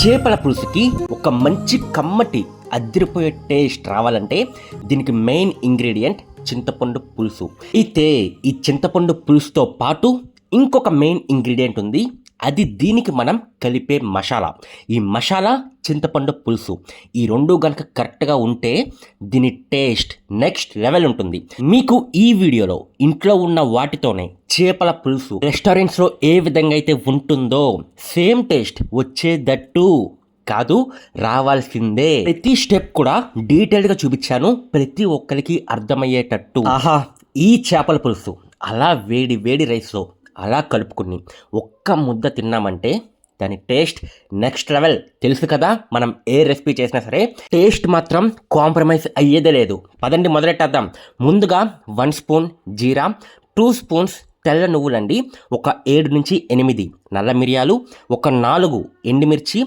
చేపల పులుసుకి ఒక మంచి కమ్మటి అదిరిపోయే టేస్ట్ రావాలంటే దీనికి మెయిన్ ఇంగ్రీడియంట్ చింతపండు పులుసు. అయితే ఈ చింతపండు పులుసుతో పాటు ఇంకొక మెయిన్ ఇంగ్రీడియంట్ ఉంది అది దీనికి మనం కలిపే మసాలా. ఈ మసాలా చింతపండు పులుసు. ఈ రెండు గనక కరెక్ట్గా ఉంటే దీని టేస్ట్ నెక్స్ట్ లెవెల్ ఉంటుంది. మీకు ఈ వీడియోలో ఇంట్లో ఉన్న వాటితోనే చేపల పులుసు రెస్టారెంట్స్లో ఏ విధంగా అయితే ఉంటుందో సేమ్ టేస్ట్ వచ్చేదట్టు కాదు రావాల్సిందే. ప్రతి స్టెప్ కూడా డీటెయిల్డ్గా చూపించాను. ప్రతి ఒక్కరికి అర్థమయ్యేటట్టు. ఆహా. ఈ చేపల పులుసు అలా వేడి వేడి రైస్లో అలా కలుపుకుని ఒక్క ముద్ద తిన్నామంటే దాని టేస్ట్ నెక్స్ట్ లెవెల్. తెలుసు కదా మనం ఏ రెసిపీ చేసినా సరే టేస్ట్ మాత్రం కాంప్రమైజ్ అయ్యేదే లేదు. పదండి మొదలెట్టేద్దాం. ముందుగా one spoon jeera two spoons తెల్ల నువ్వులండి ఒక ఏడు నుంచి ఎనిమిది నల్ల మిరియాలు ఒక నాలుగు ఎండుమిర్చి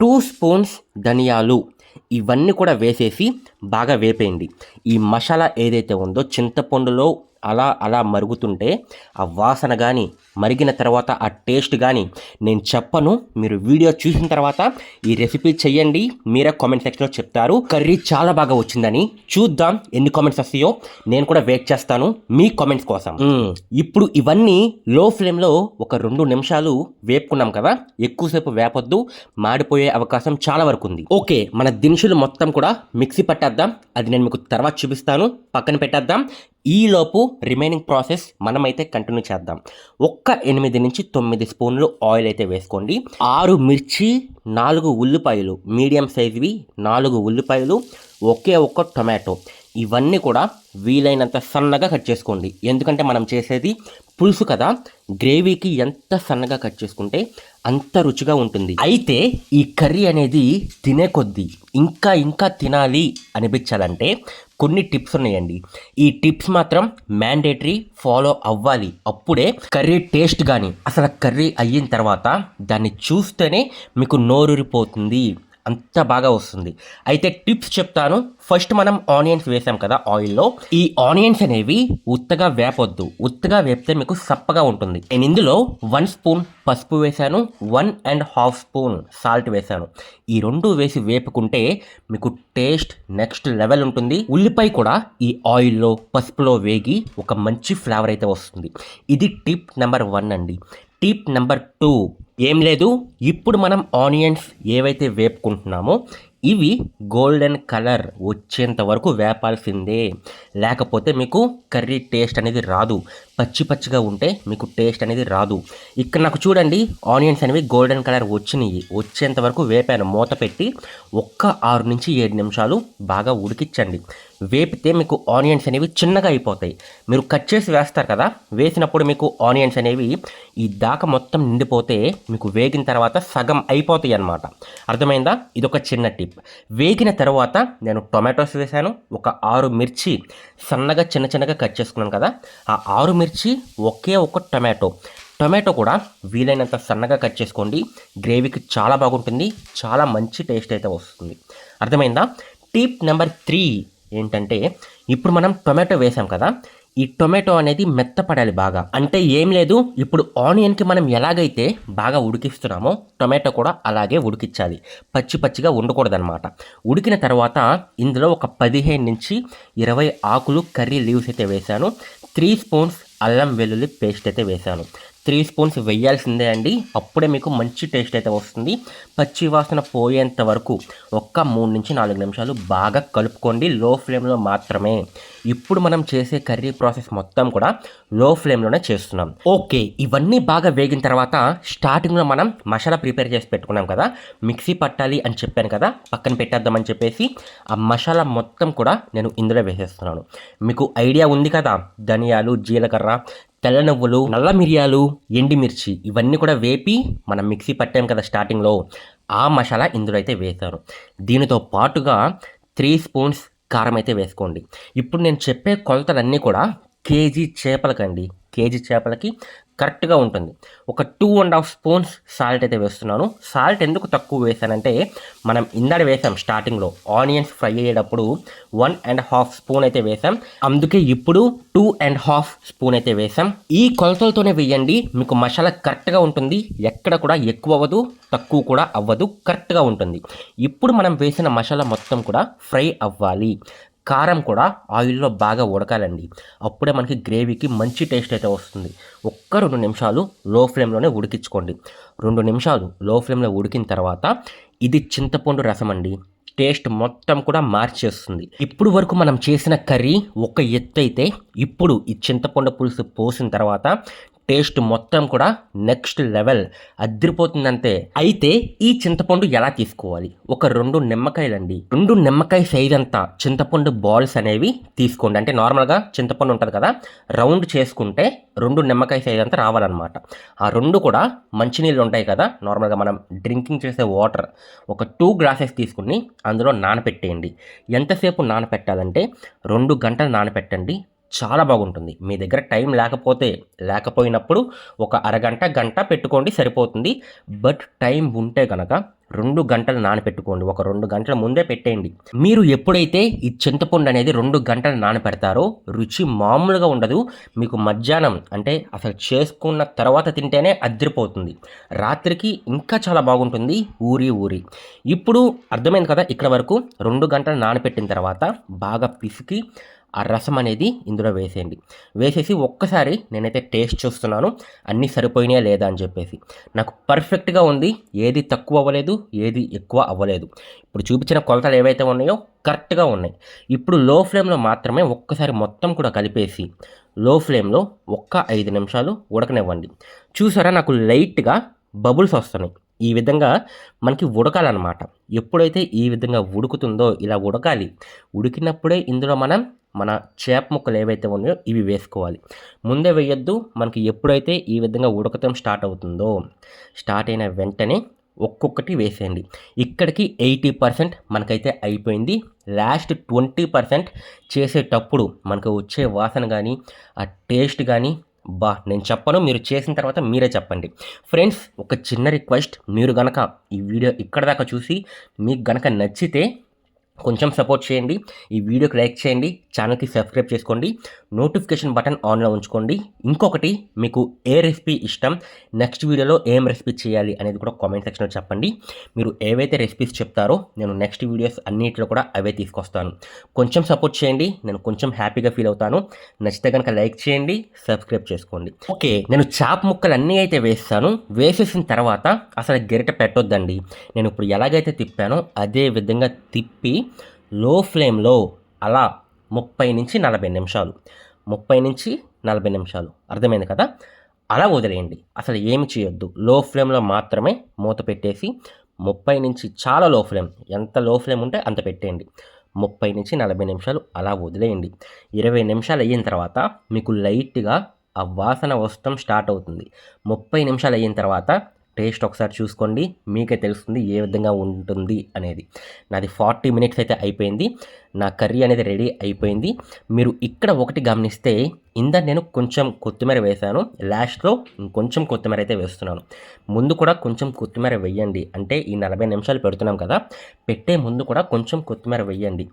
టూ స్పూన్స్ ధనియాలు. ఇవన్నీ కూడా వేసేసి బాగా వేపేయండి. ఈ మసాలా ఏదైతే ఉందో చింతపండులో అలా అలా మరుగుతుంటే ఆ వాసన కానీ మరిగిన తర్వాత ఆ టేస్ట్ కానీ నేను చెప్పను మీరు వీడియో చూసిన తర్వాత ఈ రెసిపీ చెయ్యండి మీరే కామెంట్ సెక్షన్లో చెప్తారు. కర్రీ చాలా బాగా వచ్చిందని చూద్దాం ఎన్ని కామెంట్స్ వస్తాయో. నేను కూడా వెయిట్ చేస్తాను మీ కామెంట్స్ కోసం. ఇప్పుడు ఇవన్నీ లో ఫ్లేమ్లో ఒక రెండు నిమిషాలు వేపుకున్నాం కదా ఎక్కువసేపు వేపొద్దు మాడిపోయే అవకాశం చాలా వరకు ఉంది. ఓకే మన దినుసులు మొత్తం కూడా మిక్సీ పట్టేద్దాం అది నేను మీకు తర్వాత చూపిస్తాను పక్కన పెట్టేద్దాం. ఈలోపు రిమైనింగ్ ప్రాసెస్ మనమైతే కంటిన్యూ చేద్దాం. ఒక్క ఎనిమిది నుంచి తొమ్మిది స్పూన్లు ఆయిల్ అయితే వేసుకోండి. ఆరు మిర్చి నాలుగు ఉల్లిపాయలు మీడియం సైజువి నాలుగు ఉల్లిపాయలు ఒకే ఒక్క టొమాటో. ఇవన్నీ కూడా వీలైనంత సన్నగా కట్ చేసుకోండి. ఎందుకంటే మనం చేసేది పులుసు కదా గ్రేవీకి ఎంత సన్నగా కట్ చేసుకుంటే అంత రుచిగా ఉంటుంది. అయితే ఈ కర్రీ అనేది తినే కొద్దీ ఇంకా ఇంకా తినాలి అనిపించాలంటే కొన్ని టిప్స్ ఉన్నాయండి. ఈ టిప్స్ మాత్రం మ్యాండేటరీ ఫాలో అవ్వాలి. అప్పుడే కర్రీ టేస్ట్ కానీ అసలు కర్రీ అయిన తర్వాత దాన్ని చూస్తేనే మీకు నోరూరిపోతుంది. అంత బాగా వస్తుంది. అయితే టిప్స్ చెప్తాను ఫస్ట్ మనం ఆనియన్స్ వేసాం కదా ఆయిల్లో. ఈ ఆనియన్స్ అనేవి ఉత్తగా వేపొద్దు. ఉత్తగా వేపితే మీకు సప్పగా ఉంటుంది. నేను ఇందులో వన్ స్పూన్ పసుపు వేశాను. One and half spoon salt వేశాను. ఈ రెండు వేసి వేపుకుంటే మీకు టేస్ట్ నెక్స్ట్ లెవెల్ ఉంటుంది. ఉల్లిపాయ కూడా ఈ ఆయిల్లో పసుపులో వేగి ఒక మంచి ఫ్లేవర్ అయితే వస్తుంది. ఇది టిప్ నెంబర్ వన్ అండి. Tip number two. ఏం లేదు. ఇప్పుడు మనం ఆనియన్స్ ఏవైతే వేపుకుంటున్నామో ఇవి గోల్డెన్ కలర్ వచ్చేంత వరకు వేపాల్సిందే. లేకపోతే మీకు కర్రీ టేస్ట్ అనేది రాదు. పచ్చి పచ్చిగా ఉంటే మీకు టేస్ట్ అనేది రాదు. ఇక్కడ నాకు చూడండి ఆనియన్స్ అనేవి గోల్డెన్ కలర్ వచ్చినాయి. వచ్చేంత వరకు వేపాను. మూత పెట్టి ఒక్క ఆరు నుంచి ఏడు నిమిషాలు బాగా ఉడికించండి. వేపితే మీకు ఆనియన్స్ అనేవి చిన్నగా అయిపోతాయి. మీరు కట్ చేసి వేస్తారు కదా వేసినప్పుడు మీకు ఆనియన్స్ అనేవి ఈ దాకా మొత్తం నిండిపోతే మీకు వేగిన తర్వాత సగం అయిపోతాయి అన్నమాట. అర్థమైందా? ఇదొక చిన్న టిప్ వేగిన తర్వాత నేను టొమాటోస్ వేశాను. ఒక ఆరు మిర్చి సన్నగా చిన్న చిన్నగా కట్ చేసుకున్నాను కదా ఆ ఆరు మిర్చి ఒకే ఒక టొమాటో. టొమాటో కూడా వీలైనంత సన్నగా కట్ చేసుకోండి. గ్రేవీకి చాలా బాగుంటుంది. చాలా మంచి టేస్ట్ అయితే వస్తుంది. అర్థమైందా? టిప్ నెంబర్ త్రీ ఏంటంటే ఇప్పుడు మనం టొమాటో వేసాం కదా ఈ టొమాటో అనేది మెత్తపడాలి బాగా. అంటే ఏం లేదు ఇప్పుడు ఆనియన్కి మనం ఎలాగైతే బాగా ఉడికిస్తున్నామో టొమాటో కూడా అలాగే ఉడికించాలి. పచ్చి పచ్చిగా ఉండకూడదనమాట ఉడికిన తర్వాత ఇందులో ఒక పదిహేను నుంచి ఇరవై ఆకులు కర్రీ లీవ్స్ అయితే వేశాను. త్రీ స్పూన్స్ అల్లం వెల్లుల్లి పేస్ట్ అయితే వేశాను. త్రీ స్పూన్స్ వేయాల్సిందే అండి. అప్పుడే మీకు మంచి టేస్ట్ అయితే వస్తుంది. పచ్చి వాసన పోయేంత వరకు ఒక్క మూడు నుంచి నాలుగు నిమిషాలు బాగా కలుపుకోండి. లో ఫ్లేమ్లో మాత్రమే. ఇప్పుడు మనం చేసే కర్రీ ప్రాసెస్ మొత్తం కూడా లో ఫ్లేమ్లోనే చేస్తున్నాం. ఓకే ఇవన్నీ బాగా వేగిన తర్వాత స్టార్టింగ్లో మనం మసాలా ప్రిపేర్ చేసి పెట్టుకున్నాం కదా. మిక్సీ పట్టాలి అని చెప్పాను కదా. పక్కన పెట్టేద్దామని చెప్పేసి ఆ మసాలా మొత్తం కూడా నేను ఇందులో వేసేస్తున్నాను. మీకు ఐడియా ఉంది కదా? ధనియాలు జీలకర్ర తెల్ల నువ్వులు నల్ల మిరియాలు ఎండిమిర్చి ఇవన్నీ కూడా వేపి మనం మిక్సీ పట్టాం కదా స్టార్టింగ్లో ఆ మసాలా ఇందులో అయితే వేశాను దీనితో పాటుగా త్రీ స్పూన్స్ కారం అయితే వేసుకోండి. ఇప్పుడు నేను చెప్పే కొలతలన్నీ కూడా కేజీ చేపలకండి. కేజీ చేపలకి కరెక్ట్గా ఉంటుంది. ఒక two and half spoons salt అయితే వేస్తున్నాను. సాల్ట్ ఎందుకు తక్కువ వేసానంటే మనం ఇందడ వేసాం స్టార్టింగ్లో ఆనియన్స్ ఫ్రై అయ్యేటప్పుడు వన్ అండ్ హాఫ్ స్పూన్ అయితే వేసాం. అందుకే ఇప్పుడు టూ అండ్ హాఫ్ స్పూన్ అయితే వేసాం. ఈ కొలతలతోనే వేయండి. మీకు మసాలా కరెక్ట్గా ఉంటుంది. ఎక్కడ కూడా ఎక్కువ అవ్వదు తక్కువ కూడా అవ్వదు కరెక్ట్గా ఉంటుంది. ఇప్పుడు మనం వేసిన మసాలా మొత్తం కూడా ఫ్రై అవ్వాలి. కారం కూడా ఆయిల్లో బాగా ఉడకాలండి. అప్పుడే మనకి గ్రేవీకి మంచి టేస్ట్ అయితే వస్తుంది. ఒక్క రెండు నిమిషాలు లో ఫ్లేమ్లోనే ఉడికించుకోండి. రెండు నిమిషాలు లో ఫ్లేమ్లో ఉడికిన తర్వాత ఇది చింతపండు రసం అండి. టేస్ట్ మొత్తం కూడా మార్చేస్తుంది. ఇప్పుడు వరకు మనం చేసిన కర్రీ ఒక ఎత్తు అయితే ఇప్పుడు ఈ చింతపండు పులుసు పోసిన తర్వాత టేస్ట్ మొత్తం కూడా నెక్స్ట్ లెవెల్ అదిరిపోతుందంతే అయితే ఈ చింతపండు ఎలా తీసుకోవాలి? ఒక రెండు నిమ్మకాయలండి. రెండు నిమ్మకాయ సైజ్ అంతా చింతపండు బాల్స్ అనేవి తీసుకోండి. అంటే నార్మల్గా చింతపండు ఉంటుంది కదా రౌండ్ చేసుకుంటే రెండు నిమ్మకాయ సైజ్ అంతా రావాలన్నమాట. ఆ రెండు కూడా మంచినీళ్ళు ఉంటాయి కదా నార్మల్గా మనం డ్రింకింగ్ చేసే వాటర్ ఒక టూ గ్లాసెస్ తీసుకుని అందులో నానపెట్టేయండి. ఎంతసేపు నానపెట్టాలంటే రెండు గంటలు నానపెట్టండి. చాలా బాగుంటుంది. మీ దగ్గర టైం లేకపోతే లేకపోయినప్పుడు ఒక అరగంట గంట పెట్టుకోండి సరిపోతుంది. బట్ టైం ఉంటే కనుక రెండు గంటలు నానపెట్టుకోండి. ఒక రెండు గంటల ముందే పెట్టేయండి. మీరు ఎప్పుడైతే ఈ చింతపండు అనేది రెండు గంటలు నానపెడతారో రుచి మామూలుగా ఉండదు. మీకు మధ్యాహ్నం అంటే అసలు చేసుకున్న తర్వాత తింటేనే అద్దరిపోతుంది రాత్రికి ఇంకా చాలా బాగుంటుంది. ఊరి ఊరి. ఇప్పుడు అర్థమైంది కదా? ఇక్కడ వరకు రెండు గంటలు నానపెట్టిన తర్వాత బాగా పిసికి ఆ రసం అనేది ఇందులో వేసేయండి. వేసేసి ఒక్కసారి నేనైతే టేస్ట్ చూస్తున్నాను. అన్నీ సరిపోయినాయా లేదా అని చెప్పేసి. నాకు పర్ఫెక్ట్గా ఉంది. ఏది తక్కువ అవ్వలేదు ఏది ఎక్కువ అవ్వలేదు. ఇప్పుడు చూపించిన కొలతలు ఏవైతే ఉన్నాయో కరెక్ట్గా ఉన్నాయి. ఇప్పుడు లో ఫ్లేమ్లో మాత్రమే ఒక్కసారి మొత్తం కూడా కలిపేసి లో ఫ్లేమ్లో ఒక్క ఐదు నిమిషాలు ఉడకనివ్వండి. చూసారా నాకు లైట్గా బబుల్స్ వస్తున్నాయి. ఈ విధంగా మనకి ఉడకాలన్నమాట. ఎప్పుడైతే ఈ విధంగా ఉడుకుతుందో ఇలా ఉడకాలి ఉడికినప్పుడే ఇందులో మనం మన చేప ముక్కలు ఏవైతే ఉన్నాయో ఇవి వేసుకోవాలి. ముందే వేయొద్దు మనకి ఎప్పుడైతే ఈ విధంగా ఉడకటం స్టార్ట్ అవుతుందో స్టార్ట్ అయిన వెంటనే ఒక్కొక్కటి వేసేయండి. ఇక్కడికి ఎయిటీ పర్సెంట్ మనకైతే అయిపోయింది. లాస్ట్ ట్వంటీ పర్సెంట్ చేసేటప్పుడు మనకు వచ్చే వాసన కానీ ఆ టేస్ట్ కానీ బా నేను చెప్పను మీరు చేసిన తర్వాత మీరే చెప్పండి. ఫ్రెండ్స్ ఒక చిన్న రిక్వెస్ట్ మీరు గనక ఈ వీడియో ఇక్కడ దాకా చూసి మీకు గనక నచ్చితే కొంచెం సపోర్ట్ చేయండి. ఈ వీడియోకి లైక్ చేయండి. ఛానల్కి సబ్స్క్రైబ్ చేసుకోండి. నోటిఫికేషన్ బటన్ ఆన్లో ఉంచుకోండి. ఇంకొకటి మీకు ఏ రెసిపీ ఇష్టం? నెక్స్ట్ వీడియోలో ఏం రెసిపీ చేయాలి అనేది కూడా కామెంట్ సెక్షన్లో చెప్పండి. మీరు ఏవైతే రెసిపీస్ చెప్తారో నేను నెక్స్ట్ వీడియోస్ అన్నింటిలో కూడా అవే తీసుకొస్తాను. కొంచెం సపోర్ట్ చేయండి. నేను కొంచెం హ్యాపీగా ఫీల్ అవుతాను. నచ్చితే కనుక లైక్ చేయండి. సబ్స్క్రైబ్ చేసుకోండి. ఓకే నేను చాప్ ముక్కలు అన్నీ అయితే వేస్తాను. వేసేసిన తర్వాత అసలు గెరిట పెట్టొద్దండి. నేను ఇప్పుడు ఎలాగైతే తిప్పానో అదే విధంగా తిప్పి లో ఫ్లేమ్లో అలా ముప్పై నుంచి నలభై నిమిషాలు ముప్పై నుంచి నలభై నిమిషాలు. అర్థమైంది కదా? అలా వదిలేయండి. అసలు ఏమి చేయొద్దు. లో ఫ్లేమ్లో మాత్రమే మూత పెట్టేసి ముప్పై నుంచి చాలా లో ఫ్లేమ్ ఎంత లో ఫ్లేమ్ ఉంటే అంత పెట్టేయండి. ముప్పై నుంచి నలభై నిమిషాలు అలా వదిలేయండి. ఇరవై నిమిషాలు అయిన తర్వాత మీకు లైట్గా ఆ వాసన వస్తం స్టార్ట్ అవుతుంది. ముప్పై నిమిషాలు అయిన తర్వాత టేస్ట్ ఒకసారి చూసుకోండి. మీకే తెలుస్తుంది ఏ విధంగా ఉంటుంది అనేది. నాది ఫార్టీ మినిట్స్ అయితే అయిపోయింది. నా కర్రీ అనేది రెడీ అయిపోయింది. మీరు ఇక్కడ ఒకటి గమనిస్తే ఇందా నేను కొంచెం కొత్తిమీర వేశాను. లాస్ట్లో ఇంకొంచెం కొత్తిమీర అయితే వేస్తున్నాను. ముందు కూడా కొంచెం కొత్తిమీర వేయండి. అంటే ఈ నలభై నిమిషాలు పెడుతున్నాం కదా పెట్టే ముందు కూడా కొంచెం కొత్తిమీర వేయండి.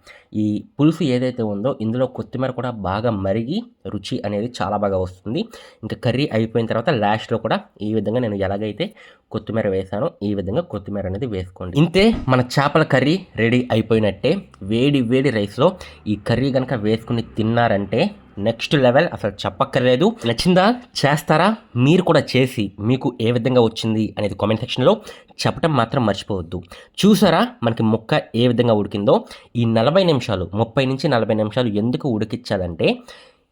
ఈ పులుసు ఏదైతే ఉందో ఇందులో కొత్తిమీర కూడా బాగా మరిగి రుచి అనేది చాలా బాగా వస్తుంది. ఇంకా కర్రీ అయిపోయిన తర్వాత లాస్ట్లో కూడా ఈ విధంగా నేను ఎలాగైతే కొత్తిమీర వేసానో ఈ విధంగా కొత్తిమీర అనేది వేసుకోండి. ఇంతే మన చేపల కర్రీ రెడీ అయిపోయినట్టే. వేడి వేడి రైస్లో ఈ కర్రీ కనుక వేసుకుని తిన్నారంటే నెక్స్ట్ లెవెల్ అసలు చెప్పక్కర్లేదు. నచ్చిందా? చేస్తారా? మీరు కూడా చేసి మీకు ఏ విధంగా వచ్చింది అనేది కామెంట్ సెక్షన్లో చెప్పడం మాత్రం మర్చిపోవద్దు. చూసారా మనకి ముక్క ఏ విధంగా ఉడికిందో? ఈ నలభై నిమిషాలు ముప్పై నుంచి నలభై నిమిషాలు ఎందుకు ఉడికించాలంటే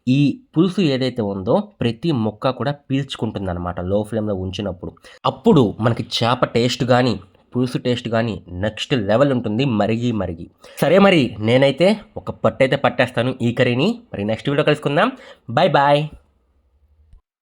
ఈ పులుసు ఏదైతే ఉందో ప్రతి మొక్క కూడా పీల్చుకుంటుంది అనమాట లో ఫ్లేమ్లో ఉంచినప్పుడు. అప్పుడు మనకి చేప టేస్ట్ కానీ పులుసు టేస్ట్ కానీ నెక్స్ట్ లెవెల్ ఉంటుంది మరిగి మరిగి. సరే మరి నేనైతే ఒక పట్టయితే పట్టేస్తాను ఈ కర్రీని. మరి నెక్స్ట్ వీడియో కలుసుకుందాం. Bye bye.